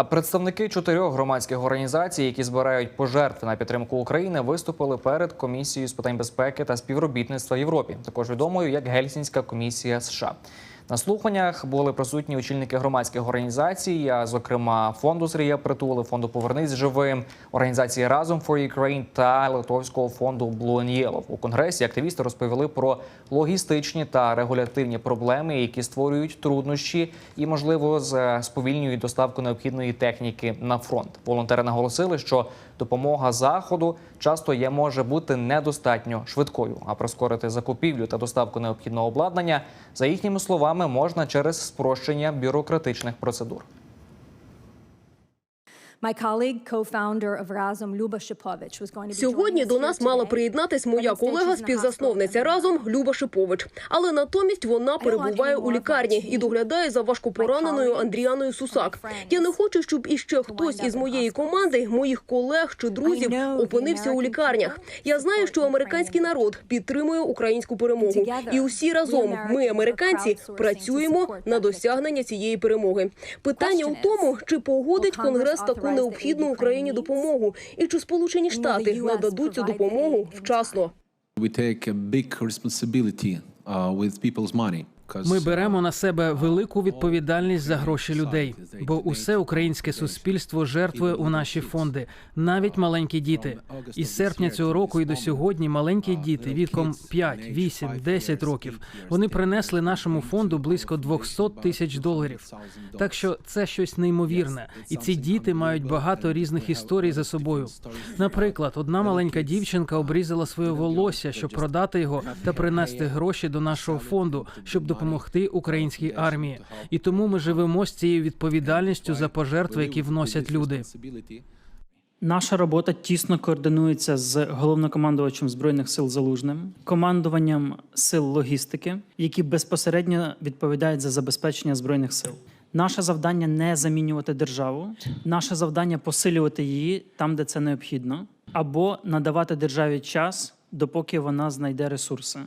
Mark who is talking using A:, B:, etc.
A: А представники чотирьох громадських організацій, які збирають пожертви на підтримку України, виступили перед комісією з питань безпеки та співробітництва в Європі, також відомою як Гельсінська комісія США. На слуханнях були присутні очільники громадських організацій, а зокрема фонду Сергія Притули, фонду Повернись живим, організації Разом for Ukraine та Литовського фонду Blue and Yellow. У конгресі активісти розповіли про логістичні та регулятивні проблеми, які створюють труднощі і, можливо, з- сповільнюють доставку необхідної техніки на фронт. Волонтери наголосили, що допомога заходу часто є може бути недостатньо швидкою, а прискорити закупівлю та доставку необхідного обладнання, за їхніми словами, можна через спрощення бюрократичних процедур.
B: Сьогодні до нас мала приєднатись моя колега, співзасновниця разом Люба Шипович. Але натомість вона перебуває у лікарні і доглядає за важкопораненою Андріаною Сусак. Я не хочу, щоб іще хтось із моєї команди, моїх колег чи друзів опинився у лікарнях. Я знаю, що американський народ підтримує українську перемогу, і усі разом ми, американці, працюємо на досягнення цієї перемоги. Питання у тому, чи погодить конгрес таку необхідну Україні допомогу, і чи Сполучені Штати нададуть цю допомогу вчасно.
C: We take a big responsibility uh, with people's money.
D: Ми
C: uh,
D: беремо на себе велику відповідальність за гроші людей, бо усе українське суспільство жертвує у наші фонди, навіть маленькі діти. Із серпня цього року і до сьогодні маленькі діти віком 5, 8, 10 років. Вони принесли нашому фонду близько 200 тисяч доларів. Так що це щось неймовірне, і ці діти мають багато різних історій за собою. Наприклад, одна маленька дівчинка обрізала своє волосся, щоб продати його та принести гроші до нашого фонду, щоб допомогти українській армії. І тому ми живемо з цією відповідальністю за пожертви, які вносять люди.
E: Наша робота тісно координується з головнокомандувачем збройних сил Залужним, командуванням сил логістики, які безпосередньо відповідають за забезпечення збройних сил. Наше завдання не замінювати державу, наше завдання посилювати її там, де це необхідно, або надавати державі час, допоки вона знайде ресурси.